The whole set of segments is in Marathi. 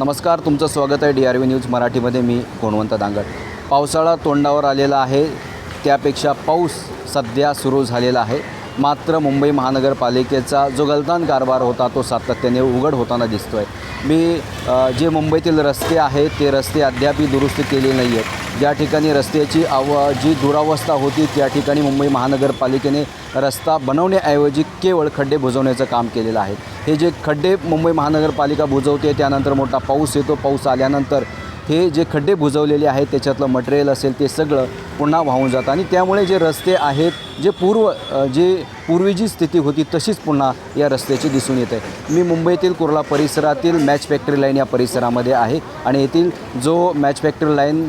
नमस्कार तुमचं स्वागत आहे डी आर व्ही न्यूज मराठीमध्ये. मी गुणवंत दांगड. पावसाळा तोंडावर आलेला आहे. त्यापेक्षा पाऊस सध्या सुरू झालेला आहे. मात्र मुंबई महानगरपालिकेचा जो गलतान कारभार होता तो सातत्याने उघड होताना दिसतो आहे मी जे मुंबईतील रस्ते आहेत ते रस्ते अद्यापही दुरुस्त केले नाही आहेत ज्या ठिकाणी रस्त्याची आव जी दुरावस्था होती त्या ठिकाणी मुंबई महानगरपालिकेने रस्ता बनवण्याऐवजी केवळ खड्डे बुजवण्याचं काम केलेलं आहे. हे जे खड्डे मुंबई महानगरपालिका बुजवते त्यानंतर मोठा पाऊस येतो. पाऊस आल्यानंतर हे जे खड्डे बुजवलेले आहेत त्याच्यातलं मटेरियल असेल ते सगळं पुन्हा वाहून जातं. आणि त्यामुळे जे रस्ते आहेत जे पूर्व जे पूर्वी जी स्थिती होती तशीच पुन्हा या रस्त्याची दिसून येते. मी मुंबईतील कुर्ला परिसरातील मॅच फॅक्टरी लाईन या परिसरामध्ये आहे. आणि येथील जो match factory line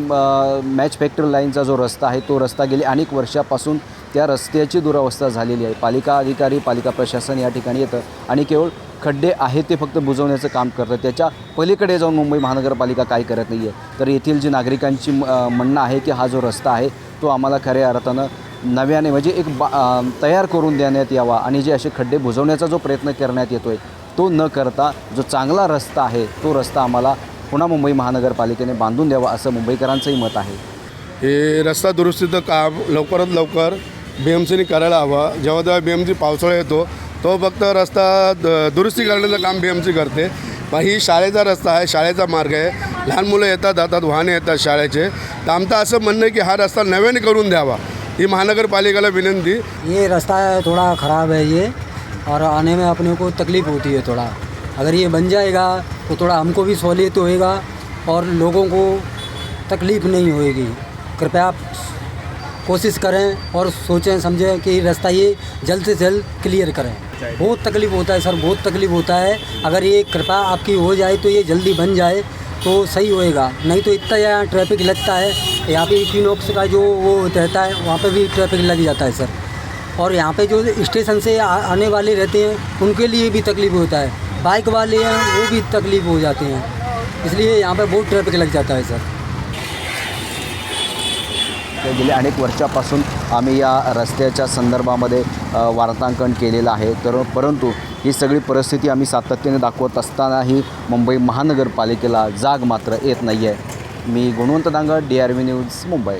match factory लाईनचा जो रस्ता आहे तो रस्ता गेली अनेक वर्षापासून त्या रस्त्याची दुरावस्था झालेली आहे. पालिका अधिकारी पालिका प्रशासन या ठिकाणी येतं. आणि केवळ खड्डे आहेत ते फक्त बुजवण्याचं काम करतं त्याच्या पलीकडे जाऊन मुंबई महानगरपालिका काय करत नाही आहे तर येथील जी नागरिकांची म- म्हणणं आहे की हा जो रस्ता आहे तो आम्हाला खऱ्या अर्थानं नव्याने म्हणजे एक बा तयार करून देण्यात यावा आणि जे असे खड्डे बुजवण्याचा जो प्रयत्न करण्यात येतो आहे तो न करता जो चांगला रस्ता आहे तो रस्ता आम्हाला पुन्हा मुंबई महानगरपालिकेने बांधून द्यावा असं मुंबईकरांचंही मत आहे. हे रस्ता दुरुस्तीचं काम लवकरात लवकर बी एम सीने करायला हवं. जेव्हा जेव्हा बी एम सी पावसाळा येतो तो फक्त रस्ता द- दुरुस्ती करण्याचं काम बी एम सी करते. मग ही शाळेचा रस्ता आहे शाळेचा मार्ग आहे. लहान मुलं येतात जातात वाहने येतात शाळेचे. तर आमचं असं म्हणणं आहे की हा रस्ता नव्याने करून द्यावा. ही महानगरपालिकेला विनंती. ये रास्ता थोड़ा ख़राब है ये और आने में अपने को तकलीफ़ होती है थोड़ा। अगर ये बन जाएगा तो थोड़ा हमको भी सहूलियत होएगा और लोगों को तकलीफ़ नहीं होएगी। कृपया आप कोशिश करें और सोचें समझें कि रास्ता ये जल्द से जल्द क्लियर करें। बहुत तकलीफ़ होता है सर बहुत तकलीफ़ होता है। अगर ये कृपा आपकी हो जाए तो ये जल्दी बन जाए तो सही होएगा। नहीं तो इतना यहाँ ट्रैफ़िक लगता है यहाँ पे इक्विनॉक्स का जो वो रहता है वहाँ पे भी ट्रैफ़िक लग जाता है सर। और यहाँ पे जो स्टेशन से आने वाले रहते हैं उनके लिए भी तकलीफ़ होता है। बाइक वाले हैं वो भी तकलीफ़ हो जाते हैं। इसलिए यहाँ पर बहुत ट्रैफ़िक लग जाता है सर। ते गेल्या अनेक वर्षापासून आम्ही या रस्त्याच्या संदर्भामध्ये वार्तांकन केलेलं आहे. तर परंतु ही सगळी परिस्थिती आम्ही सातत्याने दाखवत असतानाही मुंबई महानगरपालिकेला जाग मात्र येत नाही आहे मी Gunwant Dangad D R V news Mumbai.